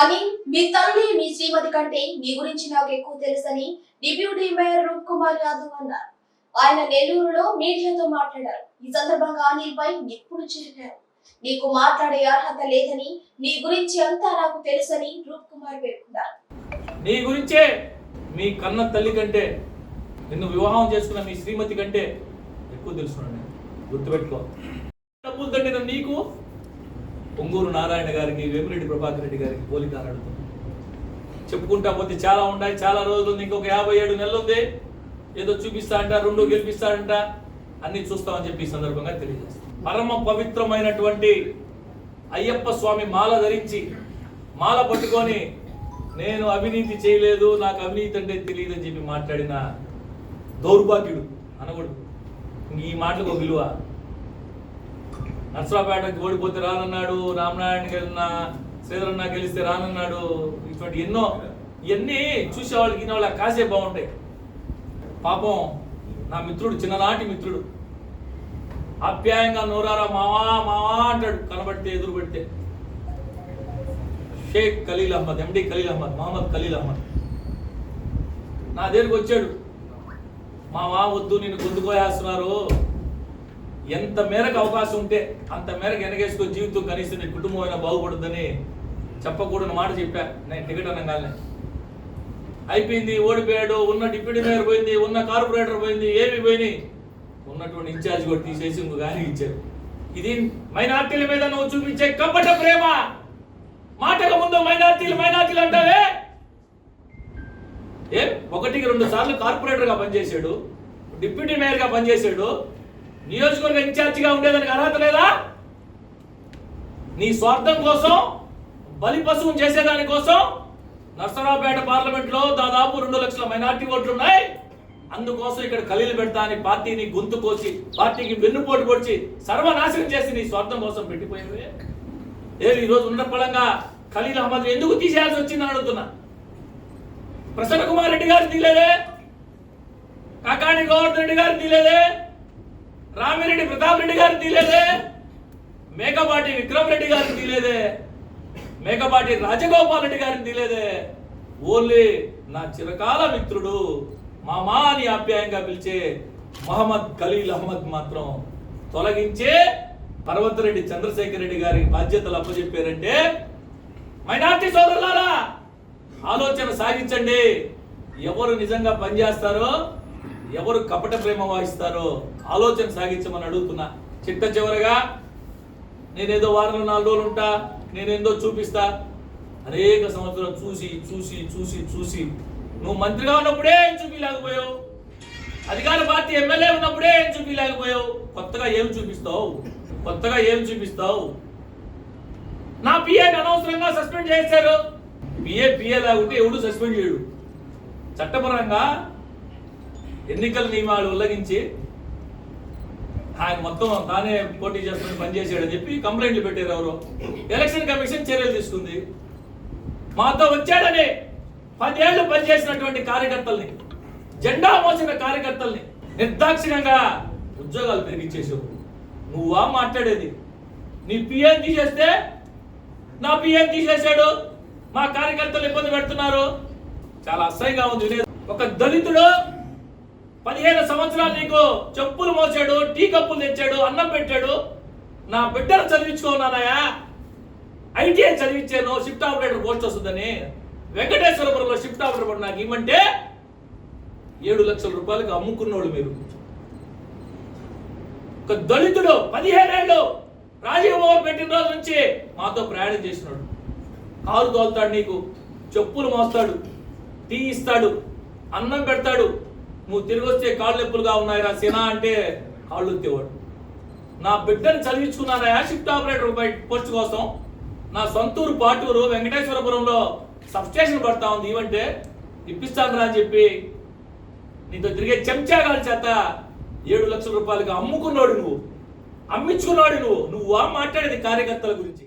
అని మీ తల్లి మీ శ్రీమతి కంటే మీ గురించి నాకు ఎక్కువ తెలుసని డిప్యూటీ మేయర్ రూప్ కుమార్ యాదవ్ అన్నారు. ఆయన నెల్లూరులో మీడియాతో మాట్లాడారు. ఈ సందర్భంగా అనిల్ పై నిప్పుడు చెరిగారు. నీకు మాట్లాడే అర్హత లేదని నీ గురించి అంతా నాకు తెలుసని రూప్ కుమార్ పేర్కొన్నారు. నీ గురించే మీ కన్న తల్లి కంటే నిన్ను వివాహం చేసుకున్న మీ శ్రీమతి కంటే ఎక్కువ తెలుసుకున్నాను గుర్తుపెట్టుకో. డబ్బులు నీకు పొంగూరు నారాయణ గారికి వేమిరెడ్డి ప్రభాకర్ రెడ్డి గారికి పోలిక అని చెప్పుకుంటా పోతే చాలా ఉన్నాయి చాలా రోజులు ఉంది ఇంకొక యాభై ఏడు నెలలు ఉంది. ఏదో చూపిస్తా అంట రెండు గెలిపిస్తాడంట అన్ని చూస్తామని చెప్పి ఈ సందర్భంగా తెలియజేస్తాం. పరమ పవిత్రమైనటువంటి అయ్యప్ప స్వామి మాల ధరించి మాల పట్టుకొని నేను అవినీతి చేయలేదు నాకు అవినీతి అంటే తెలియదు అని చెప్పి మాట్లాడిన దౌర్భాగ్యుడు అనకూడదు ఈ మాటలకు ఒక విలువ. నర్సరాపేటకి ఓడిపోతే రానన్నాడు రామనారాయణకి వెళ్ళిన శ్రీధరన్న గెలిస్తే రానన్నాడు ఇటువంటి ఎన్నో ఇవన్నీ చూసేవాళ్ళకి ఇన్న వాళ్ళ కాసే బాగుంటాయి. పాపం నా మిత్రుడు చిన్ననాటి మిత్రుడు. ఆప్యాయంగా నోరారా మావా మావా అంటాడు కనబడితే ఎదురు పెడితే. షేక్ ఖలీల్ అహ్మద్ ఎండి ఖలీల్ అహ్మద్ మహమ్మద్ ఖలీల్ అహ్మద్. నా దగ్గరికి వచ్చాడు. మావా వద్దు నేను గుందుకోయేస్తున్నారు ఎంత మేరకు అవకాశం ఉంటే అంత మేరకు ఎనగేసుకో జీవితం కనీసం నీ కుటుంబం అయినా బాగుపడుతుందని చెప్పకూడని మాట చెప్పా. నేను టికెట్ అనగానే. అయిపోయింది ఓడిపోయాడు ఉన్న డిప్యూటీ మేయర్ పోయింది ఉన్న కార్పొరేటర్ పోయింది ఏమి పోయినాయి. ఉన్నటువంటి ఇన్ఛార్జ్ కూడా తీసేసి ఇంకో గారికి ఇచ్చారు. ఇది మైనార్టీల మీద నువ్వు చూపించే కపట ప్రేమ. మాటకు ముందు మైనార్టీలు మైనార్టీలు అంటావే? ఏ? ఒకటికి రెండు సార్లు కార్పొరేటర్గా పనిచేశాడు డిప్యూటీ మేయర్గా పనిచేశాడు నియోజకవర్గ ఇన్ఛార్జిగా ఉండేదానికి అర్హత లేదా? నీ స్వార్థం కోసం బలి పశువును చేసేదాని కోసం నర్సరావుపేట దాదాపు రెండు లక్షల మైనార్టీ ఓట్లు ఉన్నాయి. అందుకోసం ఇక్కడ ఖలీలు పెడతా అని పార్టీని గొంతు కోసి పార్టీకి వెన్నుపోటు పొడిచి సర్వనాశనం చేసి నీ స్వార్థం కోసం పెట్టిపోయినవే. లేదు ఈరోజు రోజు ఉన్న పడంగా ఖలీల్ అహ్మద్ ఎందుకు తీసేయాల్సి వచ్చిందని అడుగుతున్నా. ప్రసన్న కుమార్ రెడ్డి గారు తీలేదే. కాకాణి గోవర్ధన్ రెడ్డి గారు తీలేదే. రామిరెడ్డి ప్రతాప్ రెడ్డి గారు తీలేదే. మేకపాటి విక్రమ్ రెడ్డి గారిని తీలేదే. మేకపాటి రాజగోపాల్ రెడ్డి గారిని తీలేదే. ఓన్లీ నా చిరకాల మిత్రుడు మామా అని ఆప్యాయంగా పిలిచే మహమ్మద్ ఖలీల్ అహ్మద్ మాత్రం తొలగించే పర్వతరెడ్డి చంద్రశేఖర్ రెడ్డి గారి బాధ్యతలు అప్పచెప్పారంటే మైనార్టీ సోదరులారా ఆలోచన సాగించండి. ఎవరు నిజంగా పనిచేస్తారో ఎవరు కపట ప్రేమ వహిస్తారో ఆలోచన సాగించమని అడుగుతున్నా. చిట్ట చివరగా నేనేదో వారంలో నాలుగు రోజులు ఉంటా నేనేందో చూపిస్తా. అనేక సంవత్సరం చూసి చూసి చూసి చూసి నువ్వు మంత్రిగా ఉన్నప్పుడే ఏం చూపించలేకపోయావు అధికార పార్టీ ఎమ్మెల్యే ఉన్నప్పుడే ఏం చూపించలేకపోయావు కొత్తగా ఏం చూపిస్తావు? కొత్తగా ఏం చూపిస్తావు? నా పిఏని అనవసరంగా సస్పెండ్ చేశారు. పిఏ పిఏ లాగుంటే ఎవడు సస్పెండ్ చేయడు. చట్టపరంగా ఎన్నికల నియమాలు ఉల్లంఘించి ఆయన మొత్తం తానే పోటీ చేసుకుని పనిచేసాడని చెప్పి కంప్లైంట్లు పెట్టారు ఎవరు. ఎలక్షన్ కమిషన్ చర్యలు తీసుకుంది. మాతో వచ్చాడని పదేళ్ళు పనిచేసినటువంటి కార్యకర్తల్ని జెండా మోసిన కార్యకర్తల్ని నిర్దాక్షిణ్యంగా ఉద్యోగాలు పెరిగిచ్చేసావు నువ్వా మాట్లాడేది? నీ పిఎం తీసేస్తే నా పిఎం తీసేసాడు మా కార్యకర్తలు ఇబ్బంది పెడుతున్నారు. చాలా అసహ్యంగా ఉంది. ఒక దళితుడు పదిహేను సంవత్సరాలు నీకు చెప్పులు మోసాడు టీ కప్పులు తెచ్చాడు అన్నం పెట్టాడు. నా బిడ్డను చదివించుకున్నానయా ఐటీఐ చదివించాను షిఫ్ట్ ఆపరేటర్ పోస్ట్ వస్తుందని వెంకటేశ్వరపురంలో షిఫ్ట్ ఆపరేటర్ నాకు ఇమ్మంటే ఏడు లక్షల రూపాయలకు అమ్ముకున్నోడు మీరు. ఒక దళితుడు పదిహేనేళ్ళు రాజీవ్ మోహన్ పెట్టిన రోజు నుంచి మాతో ప్రయాణం చేసినాడు. కారు తోలుతాడు నీకు చెప్పులు మోస్తాడు టీ ఇస్తాడు అన్నం పెడతాడు నువ్వు తిరిగి వస్తే కాళ్ళు నొప్పులుగా ఉన్నాయిరా సినా అంటే కాళ్ళు ఎత్తేవాడు నా బిడ్డను చదివించుకున్నానయా షిఫ్ట్ ఆపరేటర్ బయట పోస్ట్ కోసం? నా సొంతూరు పాటూరు వెంకటేశ్వరపురంలో సబ్స్టేషన్ పడతా ఉంది. ఇవంటే ఇప్పిస్తాను అని చెప్పి నీతో తిరిగే చెంచాగాల చేత ఏడు లక్షల రూపాయలకి అమ్ముకున్నాడు నువ్వు. అమ్మించుకున్నాడు నువ్వు. నువ్వు ఆ మాట్లాడేది కార్యకర్తల గురించి.